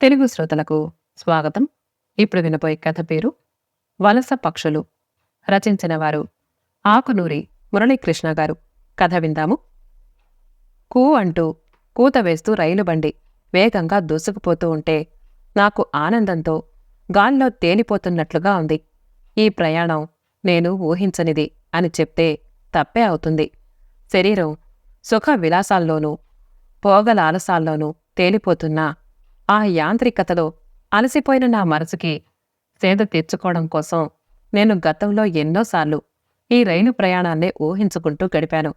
తెలుగు శ్రోతలకు స్వాగతం. ఇప్పుడు వినబోయే కథ పేరు వలస పక్షులు. రచించిన వారు ఆకునూరి మురళీకృష్ణ గారు. కథ విందాము. కూ అంటూ కూత వేస్తూ రైలు బండి వేగంగా దూసుకుపోతూ ఉంటే నాకు ఆనందంతో గాల్లో తేలిపోతున్నట్లుగా ఉంది. ఈ ప్రయాణం నేను ఊహించనిది అని చెప్తే తప్పే అవుతుంది. శరీరం సుఖ విలాసాల్లోనూ పోగలాలసాల్లోనూ తేలిపోతున్నా ఆ యాంత్రికతలో అలసిపోయిన నా మనసుకి సేద తెచ్చుకోవడం కోసం నేను గతంలో ఎన్నోసార్లు ఈ రైలు ప్రయాణాన్నే ఊహించుకుంటూ గడిపాను.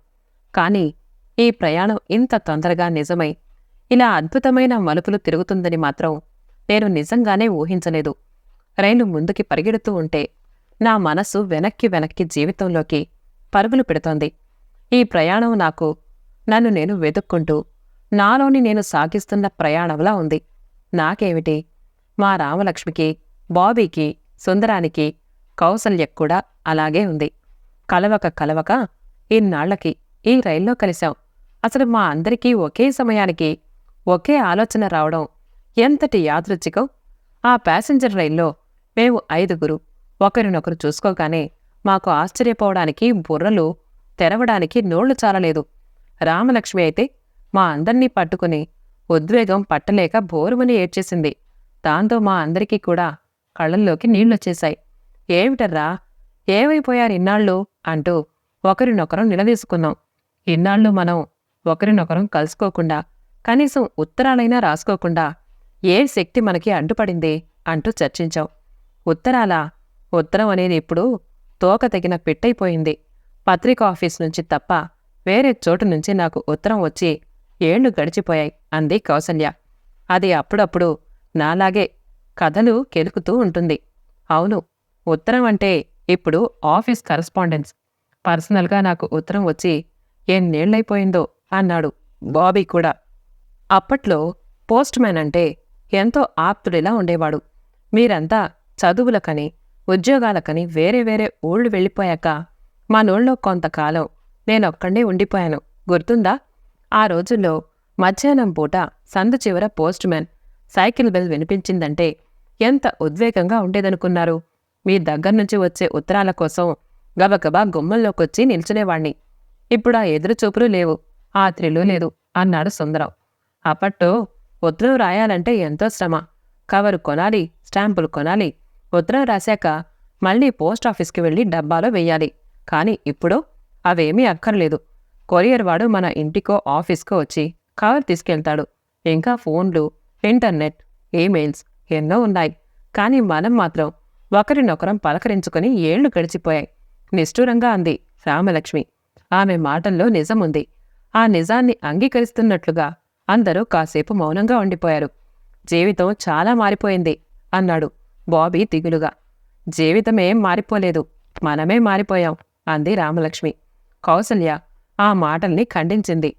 కానీ ఈ ప్రయాణం ఇంత తొందరగా నిజమై ఇలా అద్భుతమైన మలుపులు తిరుగుతుందని మాత్రం నేను నిజంగానే ఊహించలేదు. రైలు ముందుకి పరిగెడుతూ ఉంటే నా మనసు వెనక్కి వెనక్కి జీవితంలోకి పరుగులు పెడుతోంది. ఈ ప్రయాణం నాకు నన్ను నేను వెతుక్కుంటూ నాలోని నేను సాగిస్తున్న ప్రయాణంలా ఉంది. నాకేమిటి? మా రామలక్ష్మికి బాబీకి సుందరానికి కౌసల్యకు కూడా అలాగే ఉంది. కలవక కలవక ఇన్నాళ్ళకి ఈ రైల్లో కలిశాం. అసలు మా అందరికీ ఒకే సమయానికి ఒకే ఆలోచన రావడం ఎంతటి యాదృచ్ఛికం? ఆ ప్యాసింజర్ రైల్లో మేము ఐదుగురు ఒకరినొకరు చూసుకోగానే మాకు ఆశ్చర్యపోవడానికి బుర్రలు తెరవడానికి నోళ్ళు చాలలేదు. రామలక్ష్మి అయితే మా అందర్నీ పట్టుకుని ఉద్వేగం పట్టలేక బోరుమని ఏడ్చేసింది. దాంతో మా అందరికీ కూడా కళ్ళల్లోకి నీళ్ళొచ్చేశాయి ఏమిటర్రా? ఏమైపోయారు ఇన్నాళ్ళు? అంటూ ఒకరినొకరం నిలదీసుకున్నాం. ఇన్నాళ్ళు మనం ఒకరినొకరం కలుసుకోకుండా కనీసం ఉత్తరాలైనా రాసుకోకుండా ఏ శక్తి మనకి అడ్డుపడింది అంటూ చర్చించాం. ఉత్తరాలా ఉత్తరం అనేది ఇప్పుడు తోక తగిన పెట్టయిపోయింది పత్రిక ఆఫీస్ నుంచి తప్ప వేరే చోటు నుంచి నాకు ఉత్తరం వచ్చి ఏళ్ళు గడిచిపోయాయి అంది కౌసల్య. అది అప్పుడప్పుడు నాలాగే కథలు కెలుకుతూ ఉంటుంది. అవును ఉత్తరం అంటే ఇప్పుడు ఆఫీస్ కరస్పాండెన్స్. పర్సనల్గా నాకు ఉత్తరం వచ్చి ఎన్నేళ్ళైపోయిందో అన్నాడు బాబీ కూడా. అప్పట్లో పోస్ట్ మ్యాన్ అంటే ఎంతో ఆప్తుడిలా ఉండేవాడు. మీరంతా చదువులకని ఉద్యోగాలకని వేరే వేరే ఊళ్ళు వెళ్ళిపోయాక మా నోళ్ళలో కొంతకాలం నేనొక్కడే ఉండిపోయాను. గుర్తుందా? ఆ రోజుల్లో మధ్యాహ్నం పూట సందు చివర పోస్ట్మెన్ సైకిల్ బెల్ వినిపించిందంటే ఎంత ఉద్వేగంగా ఉండేదనుకున్నారు. మీ దగ్గర్నుంచి వచ్చే ఉత్తరాల కోసం గబగబా గుమ్మంలోకొచ్చి నిల్చునేవాణ్ణి. ఇప్పుడు ఆ ఎదురుచూపులు లేవు. ఆ త్రిలు లేదు అన్నాడు సుందరం. అప్పట్లో ఉత్తరం రాయాలంటే ఎంతో శ్రమ. కవరు కొనాలి స్టాంపులు కొనాలి. ఉత్తరం రాశాక మళ్ళీ పోస్ట్ ఆఫీస్కి వెళ్ళి డబ్బాలో వెయ్యాలి. కానీ ఇప్పుడు అవేమీ అక్కర్లేదు. కొరియర్ వాడు మన ఇంటికో ఆఫీస్కో వచ్చి కవర్ తీసుకెళ్తాడు. ఇంకా ఫోన్లు ఇంటర్నెట్ ఈమెయిల్స్ ఎన్నో ఉన్నాయి. కానీ మనం మాత్రం ఒకరినొకరం పలకరించుకొని ఏళ్ళు గడిచిపోయాయి. నిష్ఠూరంగా అంది రామలక్ష్మి. ఆమె మాటల్లో నిజముంది. ఆ నిజాన్ని అంగీకరిస్తున్నట్లుగా అందరూ కాసేపు మౌనంగా ఉండిపోయారు. జీవితం చాలా మారిపోయింది అన్నాడు బాబీ దిగులుగా. జీవితమేం మారిపోలేదు. మనమే మారిపోయాం అంది రామలక్ష్మి. కౌసల్య ఆ మాటల్ని ఖండించింది.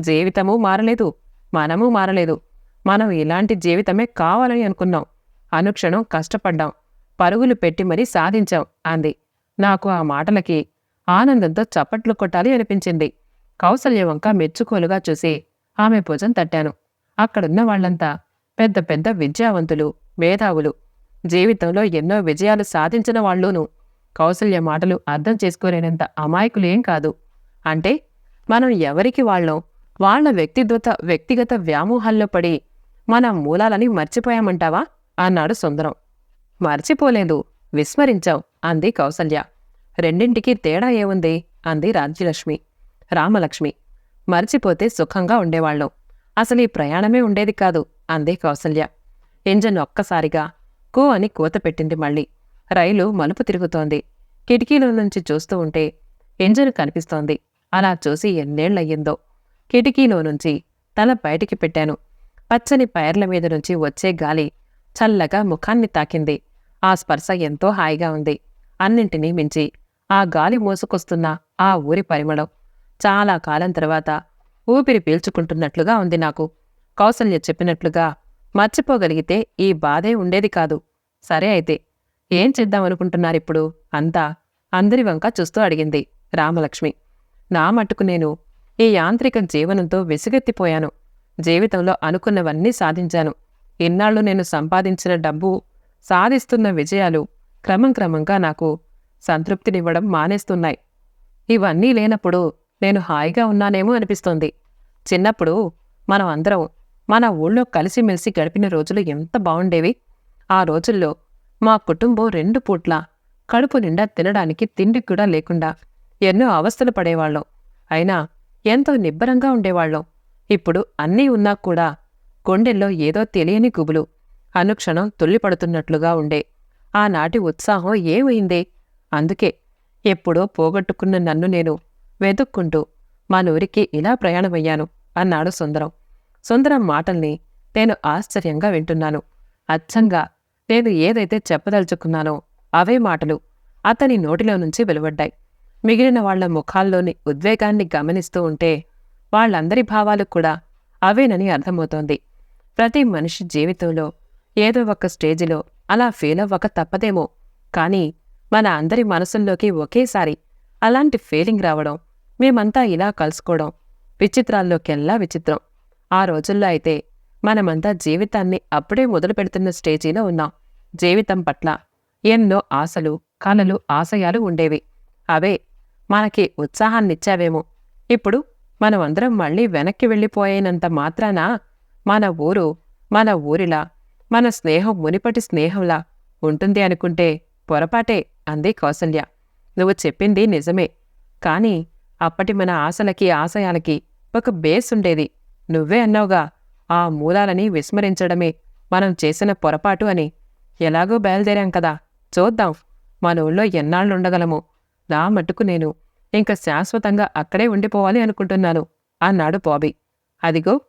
జీవితమూ మారలేదు మనమూ మారలేదు. మనం ఇలాంటి జీవితమే కావాలని అనుకున్నాం. అనుక్షణం కష్టపడ్డాం. పరుగులు పెట్టి మరీ సాధించాం అంది. నాకు ఆ మాటలకి ఆనందంతో చప్పట్లు కొట్టాలి అనిపించింది. కౌసల్య వంక మెచ్చుకోలుగా చూసి ఆమె భుజం తట్టాను. అక్కడున్న వాళ్ళంతా పెద్ద పెద్ద విద్యావంతులు మేధావులు. జీవితంలో ఎన్నో విజయాలు సాధించిన వాళ్ళూను. కౌసల్య మాటలు అర్థం చేసుకోలేనంత అమాయకులేం కాదు. అంటే మనం ఎవరికి వాళ్ళం? వాళ్ళ వ్యక్తిగత వ్యక్తిగత వ్యామోహాల్లో పడి మన మూలాలని మర్చిపోయామంటావా? అన్నాడు సుందరం. మర్చిపోలేదు. విస్మరించాం అంది కౌసల్య. రెండింటికి తేడా ఏముంది? అంది రాజ్యలక్ష్మి. రామలక్ష్మి. మర్చిపోతే సుఖంగా ఉండేవాళ్ళం. అసలు ఈ ప్రయాణమే ఉండేది కాదు అంది కౌసల్య. ఇంజన్ ఒక్కసారిగా కో అని కూత పెట్టింది మళ్ళీ. రైలు మలుపు తిరుగుతోంది. కిటికీలో నుంచి చూస్తూ ఉంటే ఇంజన్ కనిపిస్తోంది. అలా చూసి ఎన్నేళ్ళయ్యిందో కిటికీలో నుంచి తల బయటికి పెట్టాను. పచ్చని పైర్ల మీద నుంచి వచ్చే గాలి చల్లగా ముఖాన్ని తాకింది. ఆ స్పర్శ ఎంతో హాయిగా ఉంది. అన్నింటినీ మించి ఆ గాలి మోసుకొస్తున్న ఆ ఊరి పరిమళం చాలా కాలం తర్వాత ఊపిరి పీల్చుకుంటున్నట్లుగా ఉంది నాకు. కౌసల్య చెప్పినట్లుగా మర్చిపోగలిగితే ఈ బాధే ఉండేది కాదు. సరే అయితే ఏం చేద్దామనుకుంటున్నారిప్పుడు? అంతా అందరి వంక చూస్తూ అడిగింది రామలక్ష్మి. నా మట్టుకు నేను ఈ యాంత్రిక జీవనంతో విసుగెత్తిపోయాను. జీవితంలో అనుకున్నవన్నీ సాధించాను. ఇన్నాళ్ళు నేను సంపాదించిన డబ్బు సాధిస్తున్న విజయాలు క్రమం క్రమంగా నాకు సంతృప్తినివ్వడం మానేస్తున్నాయి. ఇవన్నీ లేనప్పుడు నేను హాయిగా ఉన్నానేమో అనిపిస్తోంది. చిన్నప్పుడు మనం అందరం మన ఊళ్ళో కలిసిమెలిసి గడిపిన రోజులు ఎంత బావుండేవి? ఆ రోజుల్లో మా కుటుంబం రెండు పూట్ల కడుపు నిండా తినడానికి తిండి కూడా లేకుండా ఎన్నో అవస్థలు పడేవాళ్ళం. అయినా ఎంతో నిబ్బరంగా ఉండేవాళ్ళం. ఇప్పుడు అన్నీ ఉన్నా కూడా గుండెల్లో ఏదో తెలియని గుబులు అనుక్షణం తుల్లిపడుతున్నట్లుగా ఉండే. ఆనాటి ఉత్సాహం ఏమైందే? అందుకే ఎప్పుడో పోగొట్టుకున్న నన్ను నేను వెతుక్కుంటూ మా నూరికి ఇలా ప్రయాణమయ్యాను అన్నాడు సుందరం. సుందరం మాటల్ని నేను ఆశ్చర్యంగా వింటున్నాను. అచ్చంగా నేను ఏదైతే చెప్పదలుచుకున్నానో అవే మాటలు అతని నోటిలో నుంచి వెలువడ్డాయి. మిగిలిన వాళ్ళ ముఖాల్లోని ఉద్వేగాన్ని గమనిస్తూ ఉంటే వాళ్ళందరి భావాలు కూడా అవేనని అర్థమవుతోంది. ప్రతి మనిషి జీవితంలో ఏదో ఒక స్టేజిలో అలా ఫెయిల్ అవ్వక తప్పదేమో. కానీ మన అందరి మనసుల్లోకి ఒకేసారి అలాంటి ఫీలింగ్ రావడం మేమంతా ఇలా కలుసుకోవడం విచిత్రాల్లోకెల్లా విచిత్రం. ఆ రోజుల్లో అయితే మనమంతా జీవితాన్ని అప్పుడే మొదలు పెడుతున్న స్టేజీలో ఉన్నాం. జీవితం పట్ల ఎన్నో ఆశలు కలలు ఆశయాలు ఉండేవి. అవే మనకి ఉత్సాహాన్నిచ్చావేమో. ఇప్పుడు మనమందరం మళ్ళీ వెనక్కి వెళ్ళిపోయేనంత మాత్రాన మన ఊరు మన ఊరిలా మన స్నేహం మునిపటి స్నేహంలా ఉంటుంది అనుకుంటే పొరపాటే అంది కౌసల్య. నువ్వు చెప్పింది నిజమే. కాని అప్పటి మన ఆశలకి ఆశయాలకి ఒక బేస్ ఉండేది. నువ్వే అన్నావుగా ఆ మూలాలని విస్మరించడమే మనం చేసిన పొరపాటు అని. ఎలాగో బయలుదేరాం కదా. చూద్దాం. మన ఊళ్ళో ఎన్నాళ్ళుండగలము. నా మట్టుకు నేను ఇంక శాశ్వతంగా అక్కడే ఉండిపోవాలి అనుకుంటున్నాను అన్నాడు బాబీ. అదిగో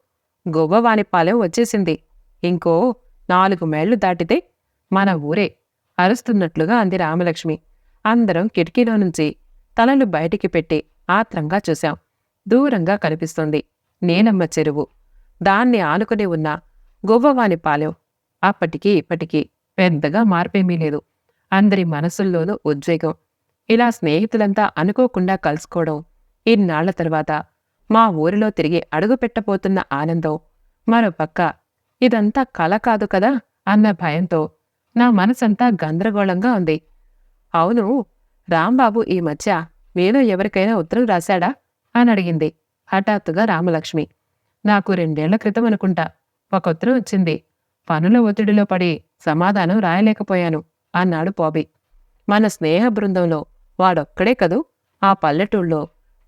గొవ్వవానిపాలెం వచ్చేసింది. ఇంకో నాలుగు మైళ్ళు దాటితే మన ఊరే అరుస్తున్నట్లుగా అంది రామలక్ష్మి. అందరం కిటికీలో నుంచి తలలు బయటికి పెట్టి ఆత్రంగా చూశాం. దూరంగా కనిపిస్తుంది నేనమ్మ చెరువు. దాన్ని ఆనుకుని ఉన్న గువ్వవానిపాలెం అప్పటికి ఇప్పటికీ పెద్దగా మార్పేమీ లేదు. అందరి మనసుల్లోనూ ఉద్వేగం ఇలా స్నేహితులంతా అనుకోకుండా కలుసుకోవడం ఇన్నాళ్ళ తర్వాత మా ఊరిలో తిరిగి అడుగు పెట్టబోతున్న ఆనందం. మరోపక్క ఇదంతా కల కాదు కదా అన్న భయంతో నా మనసంతా గందరగోళంగా ఉంది. అవును రాంబాబు ఈ మధ్య మీలో ఎవరికైనా ఉత్తరం రాశాడా? అని అడిగింది హఠాత్తుగా రామలక్ష్మి. నాకు రెండేళ్ళ క్రితం అనుకుంటా ఒక ఉత్తరం వచ్చింది. పనుల ఒత్తిడిలో పడి సమాధానం రాయలేకపోయాను అన్నాడు బాబీ. మన స్నేహ బృందంలో వాడొక్కడే కదూ? ఆ పల్లెటూళ్ళో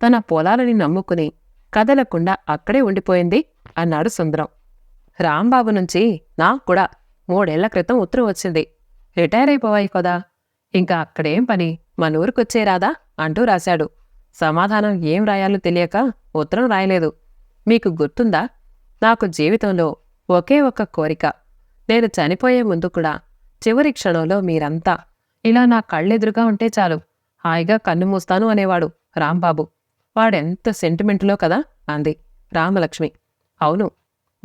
తన పొలాలని నమ్ముకుని కదలకుండా అక్కడే ఉండిపోయింది అన్నాడు సుందరం. రాంబాబు నుంచి నాకు కూడా మూడేళ్ళ క్రితం ఉత్తరం వచ్చింది. రిటైర్ అయిపోవాయి కదా. ఇంకా అక్కడేం పని? మన ఊరికొచ్చే రాదా? అంటూ రాశాడు. సమాధానం ఏం రాయాలో తెలియక ఉత్తరం రాయలేదు. మీకు గుర్తుందా? నాకు జీవితంలో ఒకే ఒక్క కోరిక. నేను చనిపోయే ముందు కూడా చివరి క్షణంలో మీరంతా ఇలా నా కళ్ళెదురుగా ఉంటే చాలు. హాయిగా కన్ను మూస్తాను అనేవాడు రాంబాబు. వాడెంత సెంటిమెంటులో కదా? అంది రామలక్ష్మి. అవును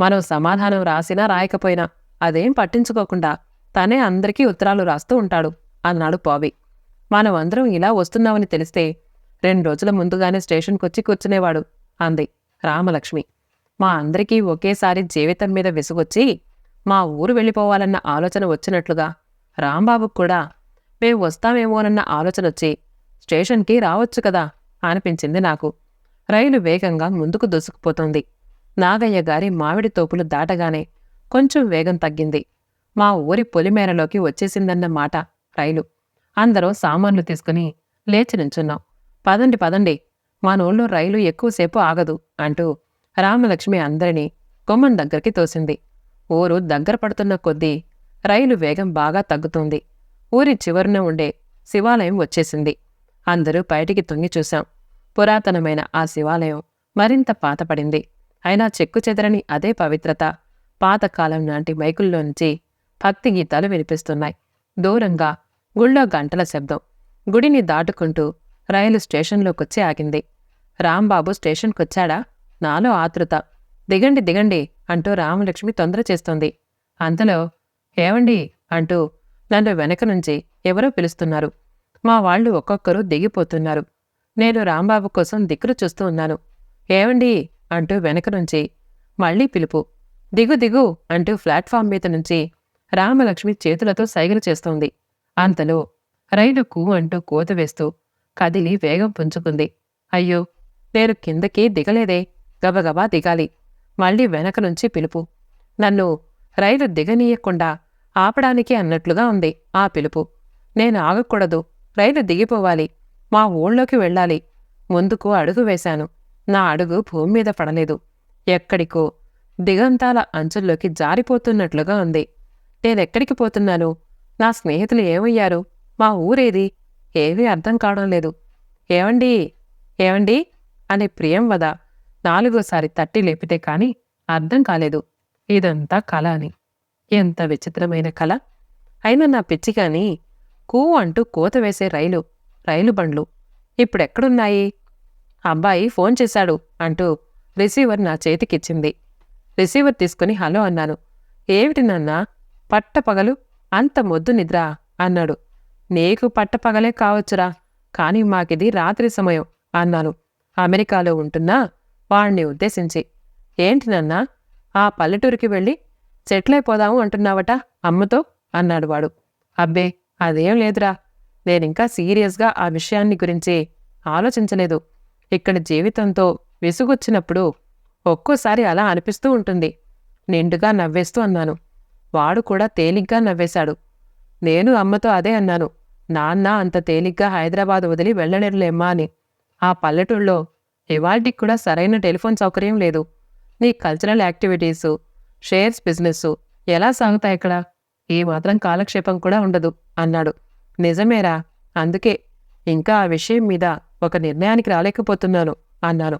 మనం సమాధానం రాసినా రాయకపోయినా అదేం పట్టించుకోకుండా తనే అందరికీ ఉత్తరాలు రాస్తూ ఉంటాడు అన్నాడు పావి. మనం అందరం ఇలా వస్తున్నామని తెలిస్తే రెండు రోజుల ముందుగానే స్టేషన్కొచ్చి కూర్చునేవాడు అంది రామలక్ష్మి. మా అందరికీ ఒకేసారి జీవితం మీద విసుగొచ్చి మా ఊరు వెళ్ళిపోవాలన్న ఆలోచన వచ్చినట్లుగా రాంబాబుకు కూడా మేం వస్తామేమోనన్న ఆలోచన వచ్చి స్టేషన్కి రావచ్చు కదా? అనిపించింది నాకు. రైలు వేగంగా ముందుకు దూసుకుపోతోంది. నాగయ్య గారి మామిడి తోపులు దాటగానే కొంచెం వేగం తగ్గింది. మా ఊరి పొలిమేరలోకి వచ్చేసిందన్న మాట రైలు. అందరూ సామాన్లు తీసుకుని లేచి నుంచున్నాం. పదండి పదండి. మా నోళ్ళు రైలు ఎక్కువసేపు ఆగదు అంటూ రామలక్ష్మి అందరినీ గుమ్మం దగ్గరికి తోసింది. ఊరు దగ్గర పడుతున్న కొద్దీ రైలు వేగం బాగా తగ్గుతోంది. ఊరి చివరన ఉండే శివాలయం వచ్చేసింది. అందరూ బయటికి తొంగి చూశాం. పురాతనమైన ఆ శివాలయం మరింత పాతపడింది. అయినా చెక్కు చెదరని అదే పవిత్రత పాతకాలం నాటి మైకుల్లోంచి భక్తి గీతాలు వినిపిస్తున్నాయి. దూరంగా గుళ్ళో గంటల శబ్దం. గుడిని దాటుకుంటూ రైలు స్టేషన్లోకొచ్చి ఆగింది. రాంబాబు స్టేషన్కొచ్చాడా? నాలో ఆతృత. దిగండి దిగండి అంటూ రామలక్ష్మి తొందర చేస్తోంది. అంతలో ఏవండి? అంటూ నన్ను వెనక నుంచి ఎవరో పిలుస్తున్నారు. మా వాళ్ళు ఒక్కొక్కరు దిగిపోతున్నారు. నేను రాంబాబు కోసం దిక్కులు చూస్తూ ఉన్నాను. ఏమండి అంటూ వెనక నుంచి. మళ్ళీ పిలుపు. దిగు దిగు అంటూ ప్లాట్ఫామ్ మీద నుంచి రామలక్ష్మి చేతులతో సైగలు చేస్తోంది. అంతలో రైలు కూ అంటూ కోత వేస్తూ కదిలి వేగం పుంజుకుంది. అయ్యో! నేను కిందకి దిగలేదే. గబగబా దిగాలి. మళ్ళీ వెనక నుంచి పిలుపు. నన్ను రైలు దిగనీయకుండా ఆపడానికి అన్నట్లుగా ఉంది ఆ పిలుపు. నేను ఆగకూడదు. రైలు దిగిపోవాలి. మా ఊళ్ళోకి వెళ్ళాలి. ముందుకు అడుగు వేశాను. నా అడుగు భూమి మీద పడలేదు. ఎక్కడికో దిగంతాల అంచుల్లోకి జారిపోతున్నట్లుగా ఉంది. నేనెక్కడికి పోతున్నాను? నా స్నేహితులు ఏమయ్యారు? మా ఊరేది? ఏమీ అర్థం కావడం లేదు. ఏమండి ఏమండి అనే ప్రియంవద నాలుగోసారి తట్టి లేపితే కాని అర్థం కాలేదు. ఇదంతా కళ అని. ఎంత విచిత్రమైన కళ. అయినా నా పిచ్చిగాని కూ అంటూ కూత వేసే రైలు రైలు బండ్లు ఇప్పుడెక్కడున్నాయి? అబ్బాయి ఫోన్ చేశాడు అంటూ రిసీవర్ నా చేతికిచ్చింది. రిసీవర్ తీసుకుని హలో అన్నాను. ఏమిటి నాన్నా? పట్టపగలు? అంత మొద్దు నిద్ర? అన్నాడు. నీకు పట్టపగలే కావచ్చురా కాని మాకిది రాత్రి సమయం అన్నాను. అమెరికాలో ఉంటున్నా? వాణ్ణి ఉద్దేశించి. ఏంటి నాన్నా? ఆ పల్లెటూరికి వెళ్ళి సెటిలైపోదాము అంటున్నావట అమ్మతో? అన్నాడు వాడు. అబ్బే అదేం లేదురా. నేనింకా సీరియస్గా ఆ విషయాన్ని గురించి ఆలోచించలేదు. ఇక్కడ జీవితంతో విసుగొచ్చినప్పుడు ఒక్కోసారి అలా అనిపిస్తూ ఉంటుంది. నిండుగా నవ్వేస్తూ అన్నాను. వాడు కూడా తేలిగ్గా నవ్వేశాడు. నేను అమ్మతో అదే అన్నాను. నాన్న అంత తేలిగ్గా హైదరాబాద్ వదిలి వెళ్ళలేరులేమ్మా అని. ఆ పల్లెటూళ్ళలో ఇవాల్టికి కూడా సరైన టెలిఫోన్ సౌకర్యం లేదు. నీ కల్చరల్ యాక్టివిటీసు షేర్స్ బిజినెస్ ఎలా సాగుతాయి ఇక్కడ ఏ మాత్రం కాలక్షేపం కూడా ఉండదు అన్నాడు. నిజమేరా అందుకే ఇంకా ఆ విషయం మీద ఒక నిర్ణయానికి రాలేకపోతున్నాను అన్నాను.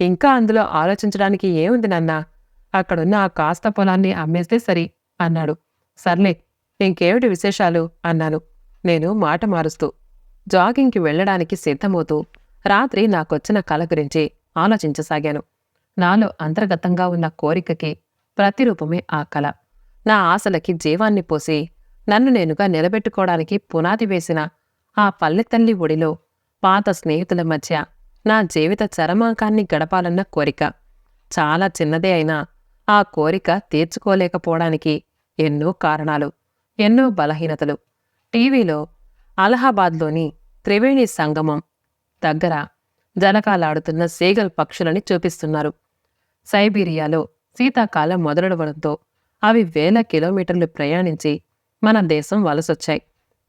ఇంకా అందులో ఆలోచించడానికి ఏముంది నన్నా? అక్కడున్న ఆ కాస్త పొలాన్ని అమ్మేస్తే సరి అన్నాడు. సర్లే ఇంకేమిటి విశేషాలు అన్నాను. నేను మాట మారుస్తూ జాగింగ్కి వెళ్ళడానికి సిద్ధమవుతూ రాత్రి నాకొచ్చిన కల గురించి ఆలోచించసాగాను. నాలో అంతర్గతంగా ఉన్న కోరికకి ప్రతిరూపమే ఆ కల. నా ఆశలకి జీవాన్ని పోసి నన్ను నేనుగా నిలబెట్టుకోవడానికి పునాది వేసిన ఆ పల్లెతల్లి ఒడిలో పాత స్నేహితుల మధ్య నా జీవిత చరమాంకాన్ని గడపాలన్న కోరిక. చాలా చిన్నదే అయినా ఆ కోరిక తీర్చుకోలేకపోవడానికి ఎన్నో కారణాలు ఎన్నో బలహీనతలు. టీవీలో అలహాబాద్లోని త్రివేణి సంగమం దగ్గర జలకాలాడుతున్న సేగల్ పక్షులని చూపిస్తున్నారు. సైబీరియాలో శీతాకాలం మొదలవడంతో అవి వేల కిలోమీటర్లు ప్రయాణించి మన దేశం వలసొచ్చాయి.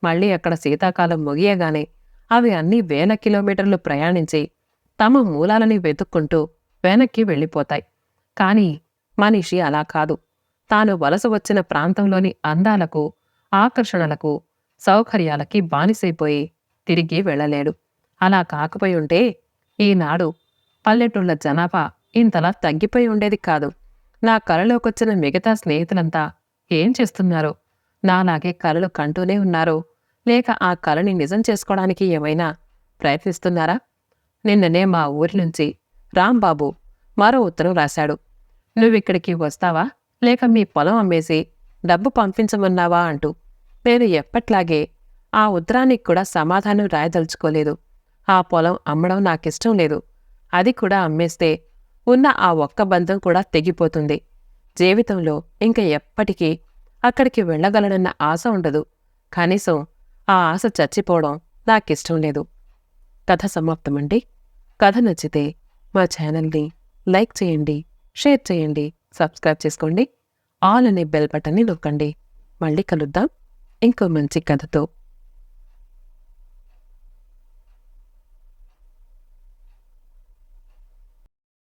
మళ్ళీ అక్కడ శీతాకాలం ముగియగానే అవి అన్ని వేల కిలోమీటర్లు ప్రయాణించి తమ మూలాలని వెతుక్కుంటూ వెనక్కి వెళ్ళిపోతాయి. కానీ మనిషి అలా కాదు. తాను వలస వచ్చిన ప్రాంతంలోని అందాలకు ఆకర్షణలకు సౌకర్యాలకి బానిసైపోయి తిరిగి వెళ్ళలేడు. అలా కాకపోయి ఉంటే ఈనాడు పల్లెటూళ్ళ జనాభా ఇంతలా తగ్గిపోయి ఉండేది కాదు. నా కలలోకొచ్చిన మిగతా స్నేహితులంతా ఏం చేస్తున్నారో? నాలాగే కలలు కంటూనే ఉన్నారో. లేక ఆ కళని నిజం చేసుకోవడానికి ఏమైనా ప్రయత్నిస్తున్నారా? నిన్ననే మా ఊరి నుంచి రాంబాబు మరో ఉత్తరం రాశాడు. నువ్విక్కడికి వస్తావా? లేక మీ పొలం అమ్మేసి డబ్బు పంపించమన్నావా అంటూ. నేను ఎప్పట్లాగే ఆ ఉత్తరానికి కూడా సమాధానం రాయదలుచుకోలేదు. ఆ పొలం అమ్మడం నాకిష్టం లేదు. అది కూడా అమ్మేస్తే ఉన్న ఆ ఒక్క బంధం కూడా తెగిపోతుంది. జీవితంలో ఇంక ఎప్పటికీ అక్కడికి వెళ్ళగలనన్న ఆశ ఉండదు. కనీసం ఆ ఆశ చచ్చిపోవడం నాకిష్టం లేదు. కథ సమాప్తమండి. కథ నచ్చితే మా ఛానల్ని లైక్ చేయండి షేర్ చేయండి సబ్స్క్రైబ్ చేసుకోండి. ఆల్ అనే బెల్ బటన్ని నొక్కండి. మళ్ళీ కలుద్దాం. ఇంకో మంచి కథతో